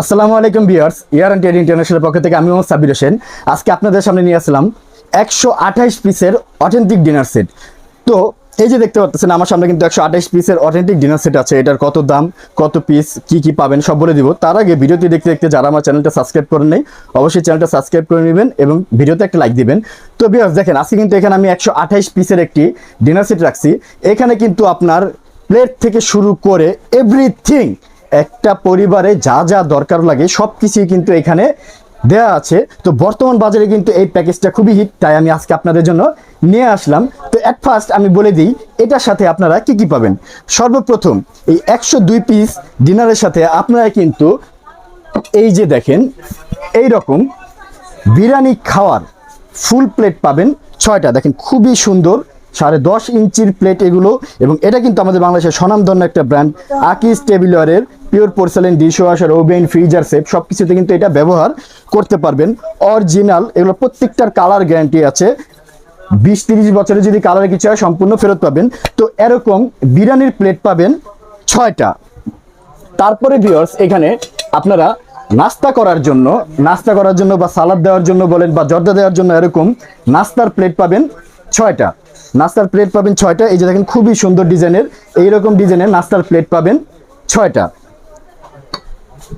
আসসালামু আলাইকুম বিয়ার্স ইয়ার অ্যান্ড ট্রেড ইন্টারন্যাশনাল পক্ষ থেকে আমি মোহাম্মদ সাবির হোসেন। আজকে আপনাদের সামনে নিয়ে আসলাম একশো আঠাইশ পিসের অথেন্টিক ডিনার সেট তো এই যে দেখতে পাচ্ছেন, আমার সামনে কিন্তু একশো আঠাইশ পিসের অথেন্টিক ডিনার সেট আছে। এটার কত দাম, কত পিস কি কি পাবেন, সব বলে দিব। তার আগে ভিডিওটি দেখতে দেখতে যারা আমার চ্যানেলটা সাবস্ক্রাইব করেন নাই, অবশ্যই চ্যানেলটা সাবস্ক্রাইব করে নেবেন এবং ভিডিওতে একটা লাইক দিবেন। তো বিয়ার্স দেখেন, আজকে কিন্তু এখানে আমি একশো আঠাইশ পিসের একটি ডিনার সেট রাখছি। এখানে কিন্তু আপনার প্লেট থেকে শুরু করে এভরিথিং একটা পরিবারে যা যা দরকার লাগে সব কিছুই কিন্তু এখানে দেয়া আছে। তো বর্তমান বাজারে কিন্তু এই প্যাকেজটা খুবই হিট, তাই আমি আজকে আপনাদের জন্য নিয়ে আসলাম। তো অ্যাট ফার্স্ট আমি বলে দিই, এটার সাথে আপনারা কি কি পাবেন? সর্বপ্রথম, এই একশো দুই পিস ডিনারের সাথে আপনারা কিন্তু এই যে দেখেন, এই রকম বিরিয়ানি খাওয়ার ফুল প্লেট পাবেন ছয়টা। দেখেন, খুবই সুন্দর সাড়ে দশ ইঞ্চির প্লেট এগুলো, এবং এটা কিন্তু আমাদের বাংলাদেশের স্বনামধন্য একটা ব্র্যান্ড আকিস টেবিলওয়ারের pure porcelain dishwasher oven freezer set সব কিছুতে কিন্তু এটা ব্যবহার করতে পারবেন। অরিজিনাল এগুলো প্রত্যেকটার কালার গ্যারান্টি আছে। বিশ তিরিশ বছরে যদি কালারে কিছু হয়, সম্পূর্ণ ফেরত পাবেন। তো এরকম বিরিয়ানির প্লেট পাবেন ছয়টা। তারপরে ভিউয়ার্স এখানে আপনারা নাস্তা করার জন্য, নাস্তা করার জন্য বা সালাদ দেওয়ার জন্য বলেন বা জর্দা দেওয়ার জন্য এরকম নাস্তার প্লেট পাবেন ছয়টা। নাস্তার প্লেট পাবেন ছয়টা। এই যে দেখেন, খুবই সুন্দর ডিজাইনের, এইরকম ডিজাইনের নাস্তার প্লেট পাবেন ছয়টা।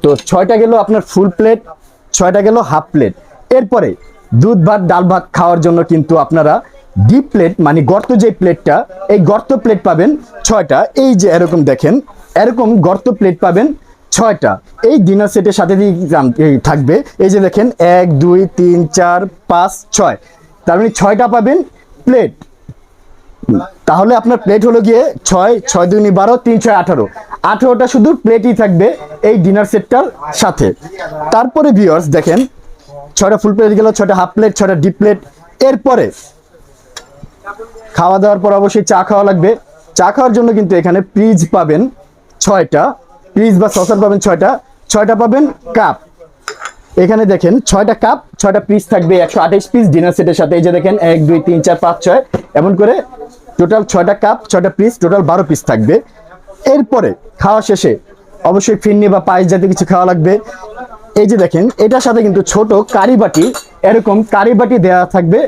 তো ছয়টা গেল আপনার ফুল প্লেট ছয়টা গেল হাফ প্লেট এরপরে দুধ ভাত, ডাল ভাত খাওয়ার জন্য কিন্তু আপনারা ডিপ প্লেট মানে গর্ত যে প্লেটটা এই গর্ত প্লেট পাবেন ছয়টা। এই যে এরকম দেখেন, এরকম গর্ত প্লেট পাবেন ছয়টা। এই ডিনার সেটের সাথে থাকবে। এই যে দেখেন, এক, দুই, তিন, চার, পাঁচ, ছয়। তার মানে ছয়টা পাবেন প্লেট তাহলে আপনার প্লেট হলো গিয়ে ছয় ছয় দুই বারো, তিন ছয় আঠারো। আঠারোটা শুধু প্লেটই থাকবে এই ডিনার সেটটার সাথে। তারপরে ভিউয়ার্স দেখেন, ছয়টা ফুল প্লেট গেল, ছয়টা হাফ প্লেট ছয়টা ডিপ প্লেট এরপরে খাওয়া দাওয়ার পর অবশ্যই চা খাওয়া লাগবে। চা খাওয়ার জন্য কিন্তু এখানে ফ্রিজ পাবেন ছয়টা। ফ্রিজ বা সসার পাবেন ছয়টা। ছয়টা পাবেন কাপ এখানে দেখেন, ছয়টা কাপ ছয়টা পিস থাকবে, একশো আঠাইশ পিস ডিনার সেটের সাথে। এই যে দেখেন, এক, দুই, তিন, চার, পাঁচ, ছয়, এমন করে টোটাল ছয়টা কাপ ছয়টা পিস টোটাল বারো পিস থাকবে। এরপরে খাওয়া শেষে অবশ্যই ফিরনি বা পায়েস জাতীয় কিছু খাওয়া লাগবে। এই যে দেখেন, এটার সাথে কিন্তু ছোট কারি বাটি, এরকম কারি বাটি দেওয়া থাকবে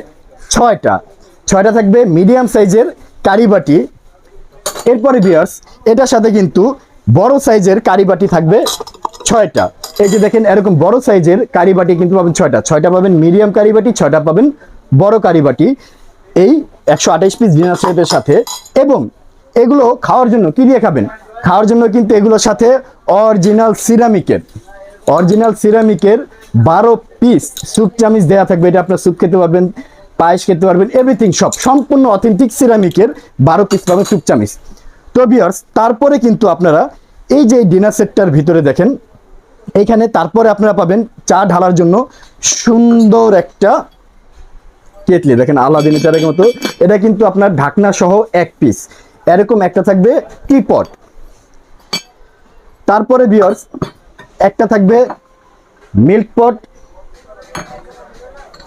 ছয়টা। ছয়টা থাকবে মিডিয়াম সাইজের কারি বাটি। এরপরে বিয়ার্স এটার সাথে কিন্তু বড় সাইজের কারি বাটি থাকবে ছয়টা। এই যে দেখেন, এরকম বড় সাইজের কারি বাটি কিন্তু পাবেন ছয়টা। ছয়টা পাবেন মিডিয়াম কারি বাটি, ছয়টা পাবেন বড় কারি বাটি। এই একশো আঠাইশ পিস ডিনার সেটের সাথে। এবং এগুলো খাওয়ার জন্য কি দিয়ে খাবেন? খাওয়ার জন্য কিন্তু এগুলোর সাথে অরিজিনাল সিরামিকের অরিজিনাল সিরামিকের বারো পিস স্যুপ চামিচ দেওয়া থাকবে। এটা আপনার স্যুপ খেতে পারবেন, পায়েস খেতে পারবেন এভরিথিং সব, সম্পূর্ণ অথেন্টিক সিরামিকের বারো পিস পাবেন স্যুপ চামিচ। তো বিয়ার্স তারপরে কিন্তু আপনারা এই যে ডিনার সেটটার ভিতরে দেখেন এইখানে তারপরে আপনারা পাবেন চা ঢালার জন্য সুন্দর একটা কেটলি দেখেন আলাদিনের চারের মতো। এটা কিন্তু আপনার ঢাকনা সহ এক পিস এরকম একটা থাকবে টিপট তারপরে বিয়ার্স একটা থাকবে মিল্ক পট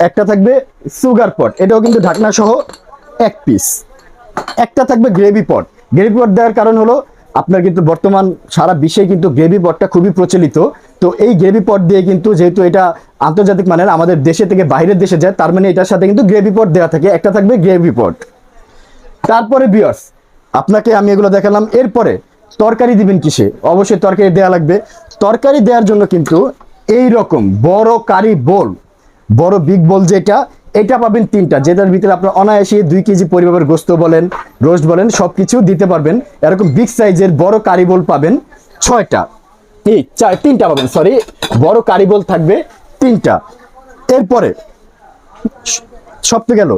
একটা থাকবে সুগার পট এটাও কিন্তু ঢাকনা সহ এক পিস একটা থাকবে গ্রেভি পট গ্রেভি পট দেওয়ার কারণ হলো আপনার কিন্তু বর্তমান সারা বিশ্বে কিন্তু গ্রেভি পটটা খুবই প্রচলিত। তো এই গ্রেভি পট দিয়ে কিন্তু যেহেতু এটা আন্তর্জাতিক মানের, আমাদের দেশে থেকে বাইরের দেশে যায়, তার মানে এটার সাথে কিন্তু গ্রেভি পট দেওয়া থাকে। একটা থাকবে গ্রেভি পট। তারপরে বিয়ার্স, আপনাকে আমি এগুলো দেখালাম। এরপরে তরকারি দিবেন কিসে? অবশ্যই তরকারি দেওয়া লাগবে। তরকারি দেওয়ার জন্য কিন্তু এই রকম বড় কারি বোল, বড় বিগ বোল যেটা এটা পাবেন তিনটা। যেটার ভিতরে আপনার অনায়াসে দুই কেজি পরিমাপের গোস্ত বলেন, রোস্ট বলেন সব কিছু দিতে পারবেন। এরকম বিগ সাইজের বড় কারি বোল পাবেন ছয়টা। এই চার তিনটা পাবেন সরি বড় কারি বোল থাকবে তিনটা। এরপরে সব তো গেল,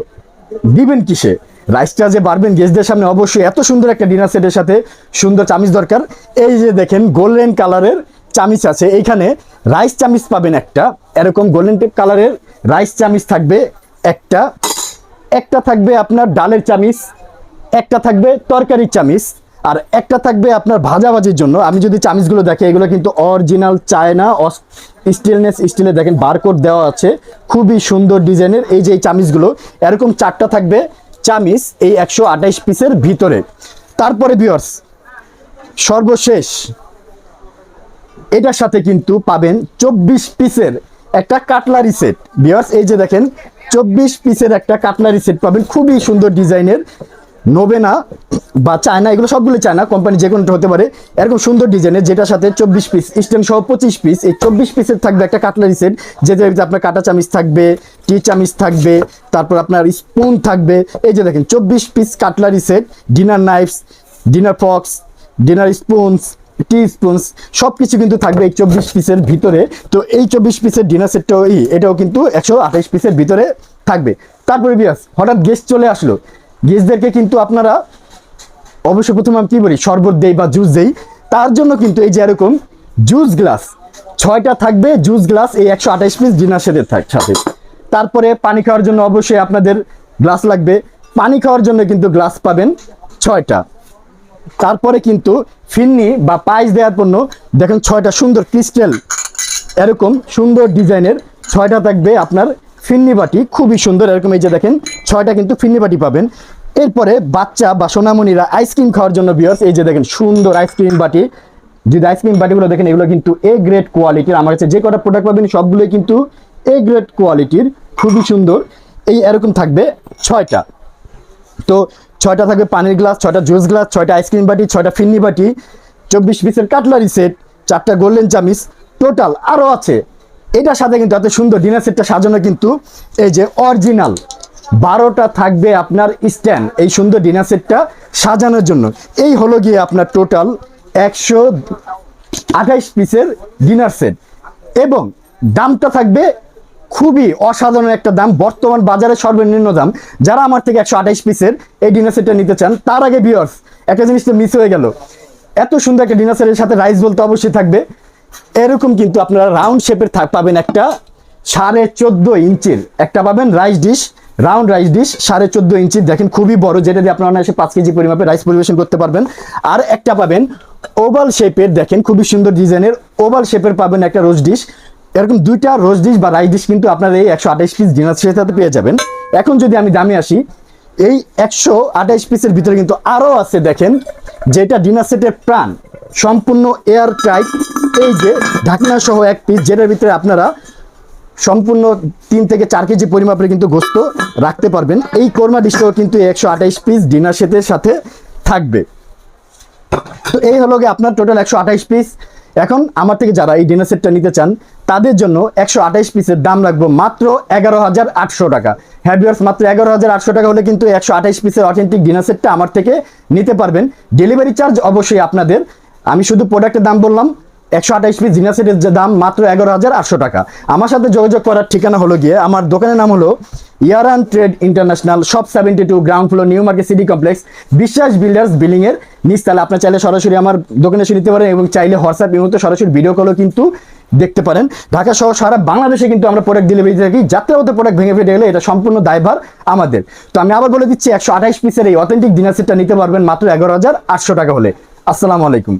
দিবেন কিসে? রাইসটা যে বাড়বেন গেস্টদের সামনে, অবশ্যই এত সুন্দর একটা ডিনার সেটের সাথে সুন্দর চামিচ দরকার। এই যে দেখেন গোল্ডেন কালারের চামিচ আছে। এইখানে রাইস চামিচ পাবেন একটা। এরকম গোল্ডেন কালারের রাইস চামিচ থাকবে একটা একটা থাকবে আপনার ডালের চামিচ, একটা থাকবে তরকারির চামিচ, আর একটা থাকবে আপনার ভাজাভাজির জন্য। আমি যদি চামিচগুলো দেখি, এগুলো কিন্তু অরিজিনাল চায়না স্টিলনেস স্টিলে দেখেন বারকোড দেওয়া আছে। খুবই সুন্দর ডিজাইনের এই যে এই চামিচগুলো। এরকম চারটা থাকবে চামিচ এই একশো আঠাইশ পিসের ভিতরে। তারপরে বিয়ার্স সর্বশেষ, এটার সাথে কিন্তু পাবেন চব্বিশ পিসের একটা কাটলারি সেট বিয়ার্স এই যে দেখেন চব্বিশ পিসের একটা কাটলারি সেট পাবেন। খুবই সুন্দর ডিজাইনের। নোবেনা বা চায়না এগুলো সবগুলো চায়না কোম্পানি যে কোনোটা হতে পারে। এরকম সুন্দর ডিজাইনের, যেটার সাথে চব্বিশ পিস স্ট্যান্ড সহ পঁচিশ পিস এই চব্বিশ পিসের থাকবে একটা কাটলারি সেট ভিতরে আপনার কাটা চামিচ থাকবে, টি চামিচ থাকবে, তারপর আপনার স্পুন থাকবে। এই যে দেখেন, চব্বিশ piece cutlery set dinner knives dinner forks dinner spoons teaspoons সব কিছু কিন্তু থাকবে এই চব্বিশ পিসের ভিতরে। তো এই চব্বিশ পিসের ডিনার সেটটাও এটাও কিন্তু একশো আঠাইশ পিসের ভিতরে থাকবে। তারপরে বিয়াস হঠাৎ গেস্ট চলে আসলো। গেস্টদেরকে কিন্তু আপনারা অবশ্য প্রথমে আমি কি বলি, শরবত দেই বা জুস দেই। তার জন্য কিন্তু এই যে এরকম জুস গ্লাস ছয়টা থাকবে জুস গ্লাস এই একশো আঠাইশ পিস ডিনার সেটের থাক- সাথে। তারপরে পানি খাওয়ার জন্য অবশ্যই আপনাদের গ্লাস লাগবে। পানি খাওয়ার জন্য কিন্তু গ্লাস পাবেন ছয়টা। তারপরে কিন্তু ফিন্নি বা পাইস দেওয়ার পণ্য দেখেন ছয়টা সুন্দর ক্রিস্টাল। এরকম সুন্দর ডিজাইনের ছয়টা থাকবে আপনার ফিন্নি বাটি, খুবই সুন্দর। এরকম এই যে দেখেন, ছয়টা কিন্তু ফিন্নি বাটি পাবেন। এরপরে বাচ্চা বা সোনামণিরা আইসক্রিম খাওয়ার জন্য বিয়স এই যে দেখেন, সুন্দর আইসক্রিম বাটি। যদি আইসক্রিম বাটিগুলো দেখেন, এগুলো কিন্তু এ গ্রেড কোয়ালিটির আমার কাছে যে কটা প্রোডাক্ট পাবেন, সবগুলোই কিন্তু এ গ্রেড কোয়ালিটির খুবই সুন্দর। এই এরকম থাকবে ছয়টা। তো ছয়টা থাকবে পানির গ্লাস, ছয়টা জুস গ্লাস, ছয়টা আইসক্রিম বাটি, ছয়টা ফিন্নি বাটি, চব্বিশ পিসের কাটলারি সেট, চারটা গোল্ডেন চামিচ, টোটাল আরও আছে। এটার সাথে কিন্তু এত সুন্দর ডিনার সেটটা সাজানো কিন্তু এই যে অরিজিনাল। বারোটা থাকবে আপনার স্ট্যান্ড এই সুন্দর ডিনার সেটটা সাজানোর জন্য। এই হলো গিয়ে আপনার টোটাল একশো আঠাইশ পিসের ডিনার সেট। এবং দামটা থাকবে খুবই অসাধারণ একটা দাম। বর্তমান বাজারে সর্বনিম্ন দাম। যারা আমার থেকে একশো আঠাইশ পিসের এই ডিনার সেটটা নিতে চান, তার আগে বিয়ার্স একটা জিনিস তো মিস হয়ে গেল। এত সুন্দর একটা ডিনার সেটের সাথে রাইস বলতে অবশ্যই থাকবে। এরকম কিন্তু আপনারা রাউন্ড শেপের থাক পাবেন একটা সাড়ে চোদ্দ ইঞ্চির। একটা পাবেন rice dish round rice dish সাড়ে চোদ্দ ইঞ্চি। দেখেন খুবই বড়, যেটা দিয়ে আপনারা অনায়াসে পাঁচ কেজি পরিমাপে রাইস পরিবেশন করতে পারবেন। আর একটা পাবেন ওভাল শেপের দেখেন খুবই সুন্দর ডিজাইনের ওভাল শেপের পাবেন একটা রোজ ডিশ এরকম দুইটা রোজ ডিশ বা রাইস ডিশ কিন্তু আপনার এই একশো আঠাইশ পিস ডিনার সেটাতে পেয়ে যাবেন। এখন যদি আমি দামে আসি, এই একশো আঠাইশ পিসের ভিতরে কিন্তু আরও আছে দেখেন, যেটা ডিনার সেটের প্রাণ, সম্পূর্ণ এয়ার টাইট এই যে ঢাকনা সহ এক পিস যেটার ভিতরে আপনারা সম্পূর্ণ তিন থেকে চার কেজি পরিমাপের কিন্তু গোস্ত রাখতে পারবেন। এই কোরমা ডিশটাও কিন্তু একশো আঠাইশ পিস ডিনার সেটের সাথে থাকবে। তো এই হলো গিয়ে আপনার টোটাল একশো আঠাইশ পিস এখন আমার থেকে যারা এই ডিনার সেটটা নিতে চান, তাদের জন্য একশো আঠাইশ পিসের দাম রাখব মাত্র এগারো হাজার আটশো টাকা। হ্যাভিয়ার্স মাত্র এগারো হাজার আটশো টাকা হলে কিন্তু একশো আঠাইশ পিসের অথেন্টিক ডিনার সেটটা আমার থেকে নিতে পারবেন। ডেলিভারি চার্জ অবশ্যই আপনাদের। আমি শুধু প্রোডাক্টের দাম বললাম একশো আঠাইশ পিস ডিনার সেটের যে দাম মাত্র এগারো হাজার আটশো টাকা। আমার সাথে যোগাযোগ করার ঠিকানা হলো গিয়ে, আমার দোকানের নাম হলো Yaran trade international shop seventy two ground floor new market city complex, Biswas builders building এর নিচতলা আপনার চাইলে সরাসরি আমার দোকানে এসে নিতে পারেন এবং চাইলে হোয়াটসঅ্যাপ ইমোতে সরাসরি ভিডিও কলও কিন্তু দেখতে পারেন। ঢাকা সহ সারা বাংলাদেশে কিন্তু আমরা প্রোডাক্ট ডেলিভারি থাকি। যাত্রাপথে প্রোডাক্ট ভেঙে ফেটে গেলে এটা সম্পূর্ণ দায়ভার আমাদের। তো আমি আবার বলে দিচ্ছি, একশো আঠাইশ পিসের এই অথেন্টিক ডিনার সেটটা নিতে পারবেন মাত্র এগারো হাজার আটশো টাকা হলে। আসসালামু আলাইকুম।